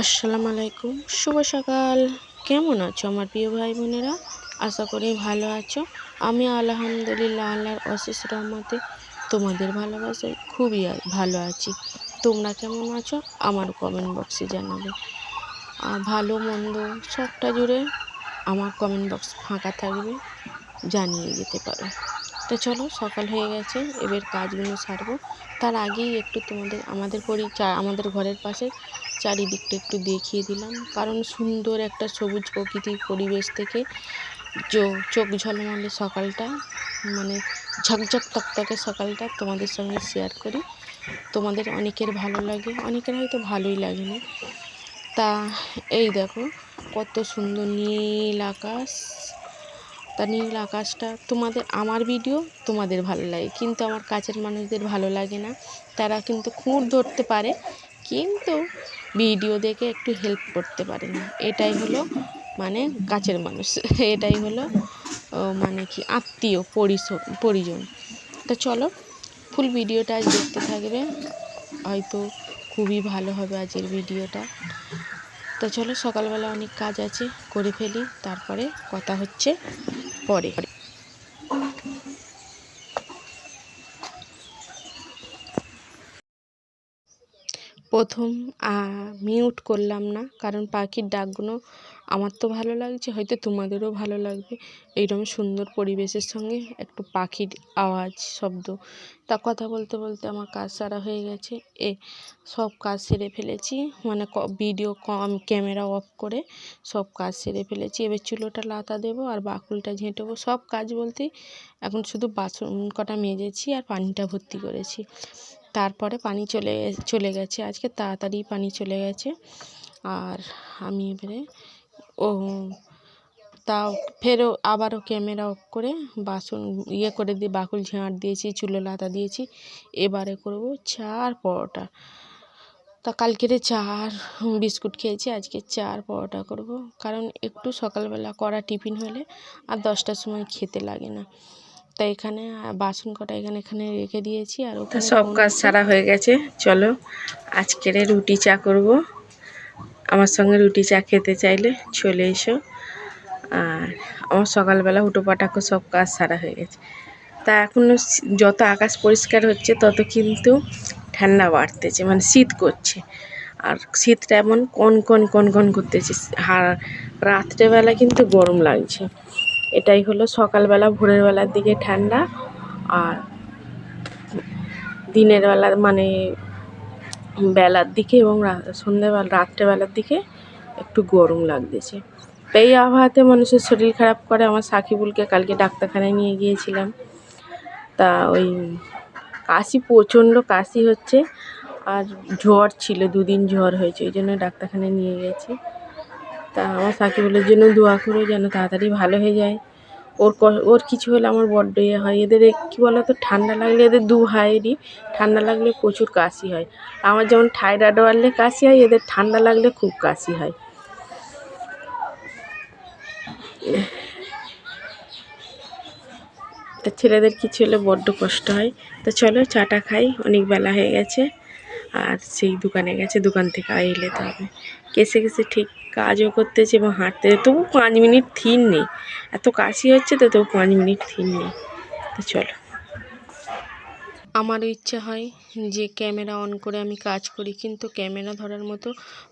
আসসালামু আলাইকুম। শুভ সকাল। কেমন আছো আমার প্রিয় ভাই বোনেরা? আশা করি ভালো আছো। আমি আলহামদুলিল্লাহ আল্লাহর অশেষ রহমতে তোমাদের ভালোবাসায় খুবই ভালো আছি। তোমরা কেমন আছো? আমার কমেন্ট বক্সে জানাবে। ভালো, মন্দ, সবটা জুড়ে আমার কমেন্ট বক্স ফাঁকা থাকবে, জানিয়ে যেতে পারো। তো চলো, সকাল হয়ে গেছে, এবার কাজগুলো সারবো। তার আগেই একটু তোমাদের, আমাদের পরিচয় আমাদের ঘরের পাশে চারিদিকটা একটু দেখিয়ে দিলাম। কারণ সুন্দর একটা সবুজ প্রকৃতির পরিবেশ থেকে চোখ ঝলমলে সকালটা। মানে ঝকঝক তকতকে সকালটা তোমাদের সঙ্গে শেয়ার করি। তোমাদের অনেকের ভালো লাগে, অনেকের হয়তো ভালোই লাগে না তা এই দেখো, কত সুন্দর নীল আকাশ। তা নীল আকাশটা তোমাদের, আমার ভিডিও তোমাদের ভালো লাগে। কিন্তু আমার কাছের মানুষদের ভালো লাগে না। তারা কিন্তু খুঁড় ধরতে পারে। কিন্তু ভিডিও দেখে একটু হেল্প করতে পারেন। এটাই হলো মানে কাছের মানুষ। এটাই হলো মানে কি, আত্মীয় পরিজন। তা চলো ফুল ভিডিওটা আজ দেখতে থাকবে। হয়তো খুবই ভালো হবে আজকের ভিডিওটা তো চলো, সকালবেলা অনেক কাজ আছে, করে ফেলি, তারপরে কথা হচ্ছে পরে। প্রথম মিউট করলাম না। কারণ পাখির ডাকগুলো আমার তো ভালো লাগছে, হয়তো তোমাদেরও ভালো লাগবে। এইরকম সুন্দর পরিবেশের সঙ্গে একটু পাখির আওয়াজ, শব্দ। তা কথা বলতে বলতে আমার কাজ সারা হয়ে গেছে। এ, সব কাজ সেরে ফেলেছি। মানে ভিডিও কম ক্যামেরা অফ করে সব কাজ সেরে ফেলেছি। এবার চুলোটা লাতা দেবো আর বাকুলটা ঝেঁটাবো। সব কাজ বলতেই এখন শুধু বাসন কটা মেজেছি আর পানিটা ভর্তি করেছি। তারপরে পানি চলে চলে গেছে। আজকে তাড়াতাড়ি পানি চলে গেছে। আর আমি এবারে ও, তাও ফেরও আবারও ক্যামেরা অফ করে বাসন ইয়ে করে দিয়ে, বাকুল ঝাঁট দিয়েছি, চুলো লাতা দিয়েছি। এবারে করব চা আর পরোটা। তা কালকের চা আর বিস্কুট খেয়েছি, আজকে চা আর পরোটা করব। কারণ একটু সকালবেলা করা টিফিন হলে আর দশটার সময় খেতে লাগে না। তাই এখানে বাসন কটা এখানে এখানে রেখে দিয়েছি আর সব কাজ সারা হয়ে গেছে। চলো আজকের রুটি চা করব। আমার সঙ্গে রুটি চা খেতে চাইলে চলে এসো। আর আমার সকালবেলা উঠো পাটাকো সব কাজ সারা হয়ে গেছে। তা এখনও যত আকাশ পরিষ্কার হচ্ছে তত কিন্তু ঠান্ডা বাড়তেছে মানে শীত করছে। আর শীতটা এমন কন কন কন কন করতেছে আর রাত্রেবেলা কিন্তু গরম লাগছে। এটাই হলো সকালবেলা, ভোরের বেলার দিকে ঠান্ডা আর দিনের বেলা মানে বেলার দিকে এবং সন্ধ্যেবেলা, রাত্রেবেলার দিকে একটু গরম লাগতেছে। এই আবহাওয়াতে মানুষের শরীর খারাপ করে। আমার সাকিবুলকে কালকে ডাক্তারখানায় নিয়ে গিয়েছিলাম। তা ওই কাশি, প্রচণ্ড কাশি হচ্ছে আর জ্বর ছিল, দুদিন জ্বর হয়েছে, ওই জন্য ডাক্তারখানায় নিয়ে গেছি। তা আমার সাকিবুলের জন্য দোয়া করো যেন তাড়াতাড়ি ভালো হয়ে যায়। ওর ওর কিছু হলে আমার বড্ড ইয়ে হয়। এদের কী বলো তো ঠান্ডা লাগলে এদের দু হায়েরই ঠান্ডা লাগলে প্রচুর কাশি হয়। আমার যেমন থাইরয়েড বাড়লে কাশি হয়, এদের ঠান্ডা লাগলে খুব কাশি হয়। তা ছেলেদের কিছু হলে বড্ড কষ্ট হয়। তো চলো চাটা খাই, অনেক বেলা হয়ে গেছে। আর সেই দোকানে গেছে, দোকান থেকে এলে তো হবে। কেসে কেসে ঠিক কাজও করতেছে এবং হাঁটতে, তবু পাঁচ মিনিট থির নেই। এত কাশি হচ্ছে তো, তবু পাঁচ মিনিট থির নেই। তো চলো। আমারও ইচ্ছা হয় যে ক্যামেরা অন করে আমি কাজ করি, কিন্তু ক্যামেরা ধরার মতো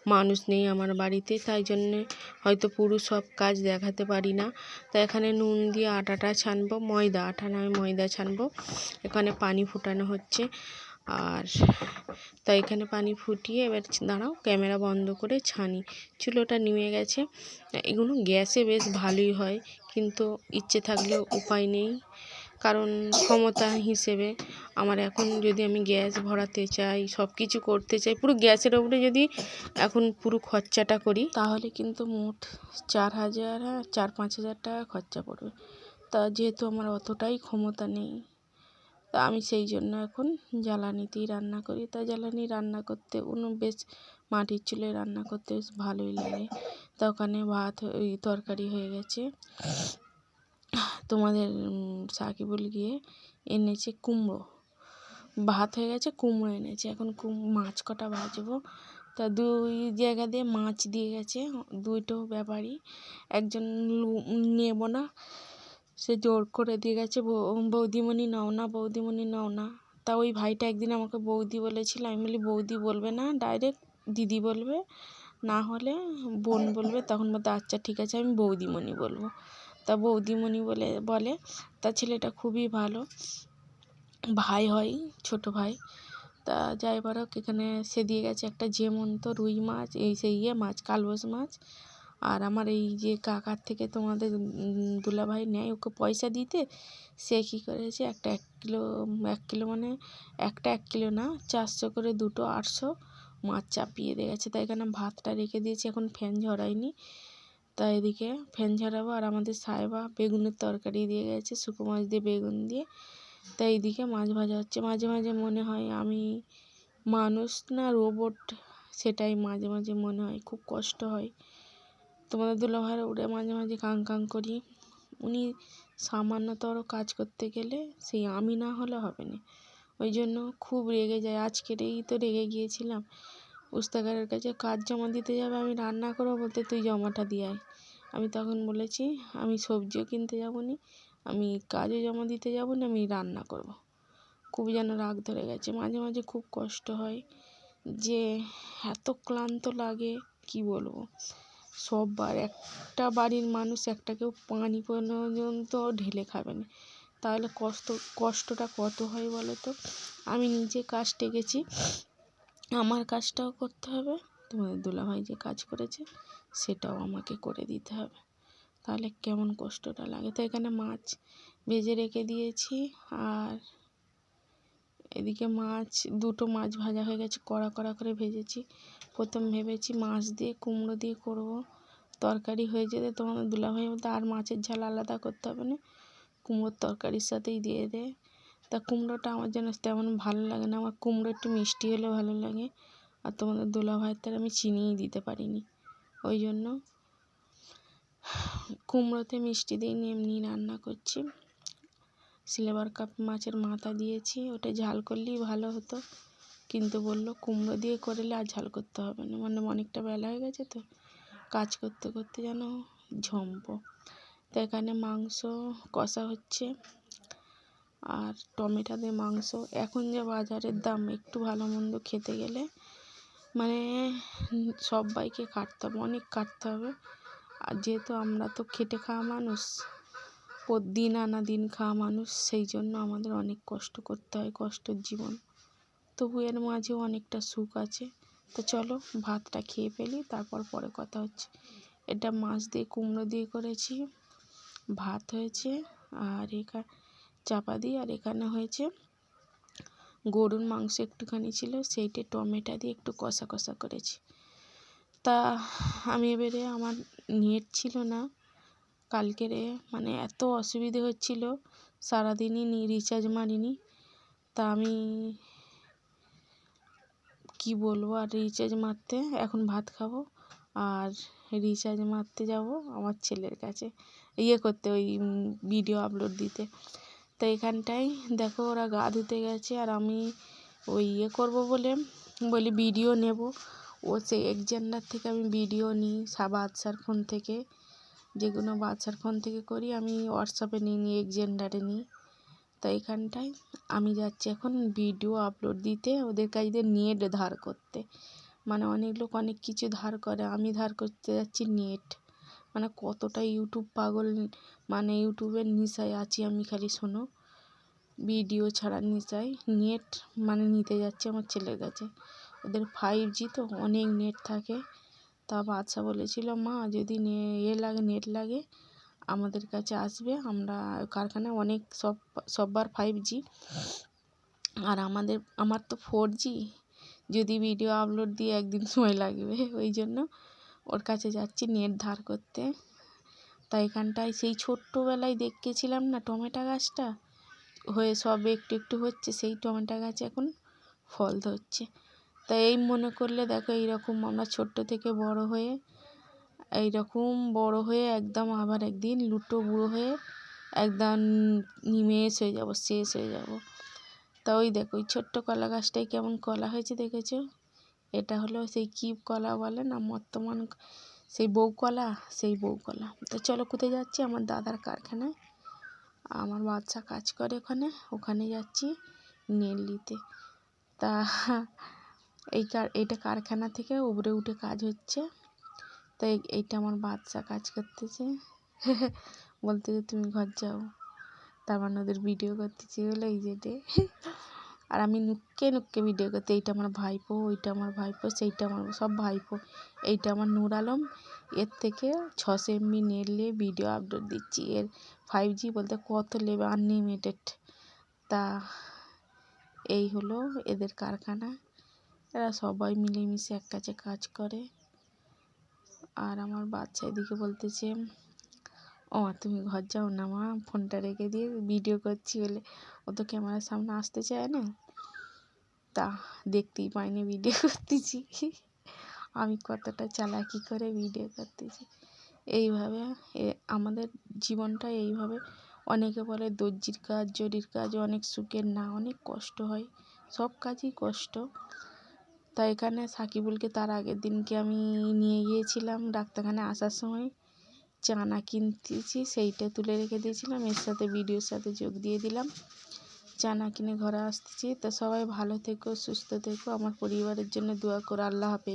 মানুষ নেই আমার বাড়িতে, তাই জন্যে হয়তো পুরো সব কাজ দেখাতে পারি না। তো এখানে নুন দিয়ে আটাটা ছানবো, ময়দা, আটা নয়, ময়দা ছানবো। এখানে পানি ফুটানো হচ্ছে। আর তাই এখানে পানি ফুটিয়ে এবার দাঁড়াও, ক্যামেরা বন্ধ করে ছানি। চুলোটা নিমে গেছে। এগুলো গ্যাসে বেশ ভালোই হয়, কিন্তু ইচ্ছে থাকলেও উপায় নেই। কারণ ক্ষমতা হিসেবে আমার এখন যদি আমি গ্যাস ভরাতে চাই সব কিছু করতে চাই, পুরো গ্যাসের ওপরে যদি এখন পুরো খরচাটা করি, তাহলে কিন্তু মোট চার হাজার চার পাঁচ হাজার টাকা খরচা পড়বে। তা যেহেতু আমার অতটাই ক্ষমতা নেই। তা আমি সেই জন্য এখন জ্বালানিতেই রান্না করি। তা জ্বালানি রান্না করতে উনুন বেশ মাটির চুলে রান্না করতে বেশ ভালোই লাগে। তা ওখানে ভাত ওই তরকারি হয়ে গেছে। তোমাদের সাকিবুল গিয়ে এনেছে কুমড়ো। ভাত হয়ে গেছে, কুমড়ো এনেছে। এখন কুম, মাছ কটা ভাজবো। তা দুই জায়গা দিয়ে মাছ দিয়ে গেছে। দুইটো ব্যাপারী একজন নেব না। সে জোর করে দিয়ে গেছে বৌদিমণি নাও না, বৌদিমণি নাও না। তা ওই ভাইটা একদিন আমাকে বৌদি বলেছিল, আমি বলি, বৌদি বলবে না, ডাইরেক্ট দিদি বলবে, না হলে বোন বলবে, তখন বলতে আচ্ছা ঠিক আছে, আমি বৌদিমণি বলব। তা বৌদিমণি বলে বলে, তা ছেলেটা খুবই ভালো, ভাই হয়, ছোট ভাই। তা যাই হোক এখানে সে দিয়ে গেছে একটা জেমন্ত রুই মাছ, এই সেই ইয়ে মাছ, কালবোস মাছ। আর আমার এই যে কাকার থেকে তোমাদের দুলাভাই নেয় ওকে পয়সা দিতে, সে কী করেছে, একটা এক কিলো এক কিলো মানে একটা এক কিলো না, চারশো করে দুটো আটশো মাছ চাপিয়ে দিয়ে গেছে। তাই এখানে ভাতটা রেখে দিয়েছি, এখন ফ্যান ঝরায়নি তা এদিকে ফ্যান ঝরাবো আর আমাদের সাহেবা বেগুনের তরকারি দিয়ে গেছে শুকো মাছ দিয়ে বেগুন দিয়ে। তাই এইদিকে মাছ ভাজা হচ্ছে। মাঝে মাঝে মনে হয় আমি মানুষ না রোবট সেটাই মাঝে মাঝে মনে হয়, খুব কষ্ট হয়। তোমাদের দুলাভাইয়ের উড়ে মাঝে মাঝে কাং কাং করি। উনি সামান্যতর কাজ করতে গেলে সেই আমি না হলে হবে না। ওই জন্য খুব রেগে যায়। আজকের এই তো রেগে গিয়েছিলাম। উস্তাকারের কাছে, কাজ জমা দিতে যাবে, আমি রান্না করব বলতে তুই জমাটা দিয়ে আয়। আমি তখন বলেছি, আমি সবজিও কিনতে যাব নি, আমি কাজও জমা দিতে যাব না, আমি রান্না করব। খুব যেন রাগ ধরে গেছে। মাঝে মাঝে খুব কষ্ট হয় যে এত ক্লান্ত লাগে, কি বলব? সববার। একটা বাড়ির মানুষ একটা কেউ পানি পর্যন্ত ঢেলে খাবে না। তাহলে কষ্ট, কষ্টটা কত হয় বলো তো? আমি নিজে কাজ টেকেছি। আমার কাজটাও করতে হবে। তোমাদের দুলাভাই যে কাজ করেছে, সেটাও আমাকে করে দিতে হবে। তাহলে কেমন কষ্টটা লাগে? তো এখানে মাছ ভেজে রেখে দিয়েছি। আর এদিকে মাছ, দুটো মাছ ভাজা হয়ে গেছে, কড়া কড়া করে ভেজেছি। প্রথম ভেবেছি মাছ দিয়ে কুমড়ো দিয়ে করব। তরকারি হয়ে যেতে তোমাদের দুলাভাই বলতে আর মাছের ঝাল আলাদা করতে হবে না। কুমড়োর তরকারির সাথেই দিয়ে দে। তা কুমড়োটা আমার যেন তেমন ভালো লাগে না, আমার কুমড়ো একটু মিষ্টি হলে ভালো লাগে। আর তোমাদের দুলাভাইয়ের তার আমি চিনিই দিতে পারিনি। ওই জন্য কুমড়োতে মিষ্টি দিইনি এমনি রান্না করছি। সিলভার কাপ মাছের মাথা দিয়েছি, ওটা ঝাল করলেই ভালো হতো। কিন্তু বলল, কুমড়ো দিয়ে করলে আর ঝাল করতে হবে না। মানে অনেকটা বেলা হয়ে গেছে তো, কাজ করতে করতে যেন ঝম্প। তো এখানে মাংস কষা হচ্ছে, আর টমেটো দিয়ে মাংস। এখন যে বাজারের দাম, একটু ভালো মন্দ খেতে গেলে মানে সবাইকে কাটতে হবে, অনেক কাটতে হবে। আর যেহেতু আমরা তো খেটে খাওয়া মানুষ দিন আনা দিন খাওয়া মানুষ, সেই জন্য আমাদের অনেক কষ্ট করতে হয় কষ্টের জীবন। তবু এর মাঝেও অনেকটা সুখ আছে। তো চলো ভাতটা খেয়ে ফেলি, তারপর পরে কথা হচ্ছে। এটা মাছ দিয়ে কুমড়ো দিয়ে করেছি, ভাত হয়েছে আর এখানে চাপা দিয়ে আর এখানে হয়েছে গরুর মাংস একটুখানি ছিল, সেইটে টমেটো দিয়ে একটু কষা কষা করেছি। তা আমি এবারে আমার নেট ছিল না কালকেরে মানে এত অসুবিধে হচ্ছিল, সারাদিনই নি রিচার্জ মারিনি। তা আমি কি বলব আর রিচার্জ মারতে? এখন ভাত খাব আর রিচার্জ মারতে যাব আমার ছেলের কাছে। ইয়ে করতে, ওই ভিডিও আপলোড দিতে। তো এখানটায় দেখো ওরা গা ধুতে গেছে আর আমি ওই ইয়ে করব বলে, বলি ভিডিও নেব। ও সেই এক্সজেন্ডার থেকে আমি ভিডিও নিই সা বাদশার ফোন থেকে। যেগুলো বাচ্চার ফোন থেকে করি, আমি হোয়াটসঅ্যাপে নিই নিই এক্সজেন্ডারে নিই। তো এখানটায় আমি যাচ্ছি এখন ভিডিও আপলোড দিতে, ওদের কাছ দিয়ে নেট ধার করতে। মানে অনেক লোক অনেক কিছু ধার করে, আমি ধার করতে যাচ্ছি নেট মানে কতটা ইউটিউব পাগল মানে ইউটিউবের নেশায় আছি আমি খালি, শোনো। ভিডিও ছাড়ার নেশায় নেট মানে নিতে যাচ্ছি আমার ছেলের কাছে। ওদের ফাইভ জি তো অনেক নেট থাকে। তা বাদশা বলেছিল, মা, যদি নে, এ লাগে, নেট লাগে, আমাদের কাছে আসবে। আমরা কারখানায় অনেক সব, সববার ফাইভ জি আর আমাদের, আমার তো ফোর জি যদি ভিডিও আপলোড দিয়ে একদিন সময় লাগবে, ওই জন্য ওর কাছে যাচ্ছি নেট ধার করতে। তাই এখানটায় সেই ছোট্টোবেলায় দেখেছিলাম না টমেটো গাছটা? হয়ে সব একটু একটু হচ্ছে, সেই টমেটো গাছ এখন ফল ধরছে। তাই এই মনে করলে দেখো এইরকম আমরা ছোট্ট থেকে বড় হয়ে, এইরকম বড় হয়ে একদম আবার একদিন লুটো বুড়ো হয়ে একদম নিমেষ হয়ে যাব, শেষ হয়ে যাব। তা ওই দেখো, ওই ছোট্ট কলা গাছটায় কেমন কলা হয়েছে দেখেছ? এটা হলো সেই কি কলা বলে না বর্তমান সেই বউ কলা, সেই বউ কলা। তো চলো কোথায় যাচ্ছি? আমার দাদার কারখানায়। আমার বাচ্চা কাজ করে ওখানে ওখানে যাচ্ছি নেল নিতে তা এই কার এইটা কারখানা থেকে উপরে উঠে কাজ হচ্ছে। তাই এইটা আমার বাচ্চা কাজ করতেছে। বলতে যে তুমি ঘর যাও। তার মানে ওদের ভিডিও করতেছি বলে, এই যেটে আর আমি নুক্কে নুক্কে ভিডিও করতে, এইটা আমার ভাইপো, ওইটা আমার ভাইপো, সেইটা আমার সব ভাইপো। এইটা আমার নূর আলম। এর থেকে ছশো এমবি নেট নিয়ে ভিডিও আপলোড দিচ্ছি। এর ফাইভ জি বলতে কত নেবে আনলিমিটেড তা এই হলো এদের কারখানা। এরা সবাই মিলেমিশে এক কাছে কাজ করে। আর আমার বাচ্চা এদিকে বলতেছে, ও, তুমি ঘর যাও না মা, ফোনটা রেখে দিয়ে ভিডিও করছি বলে ও তো ক্যামেরার সামনে আসতে চায় না। তা দেখতেই পাইনি ভিডিও করতেছি। আমি কতটা চালাকি করে ভিডিও করতেছি। এইভাবে আমাদের জীবনটা এইভাবে অনেকে বলে দর্জির কাজ, জরির কাজ, অনেক সুখের না, অনেক কষ্ট হয়। সব কাজই কষ্ট। তা এখানে সাকিবুলকে তার আগের দিনকে আমি নিয়ে গিয়েছিলাম ডাক্তারখানায় আসার সময়। চানা কিনতেছি, সেইটা তুলে রেখে দিয়েছিলাম, এর সাথে ভিডিওর সাথে যোগ দিয়ে দিলাম। চানা কিনে ঘরে আসতেছি। তো সবাই ভালো থেকো, সুস্থ থেকো, আমার পরিবারের জন্য দোয়া করো, আল্লাহ হাফেজ।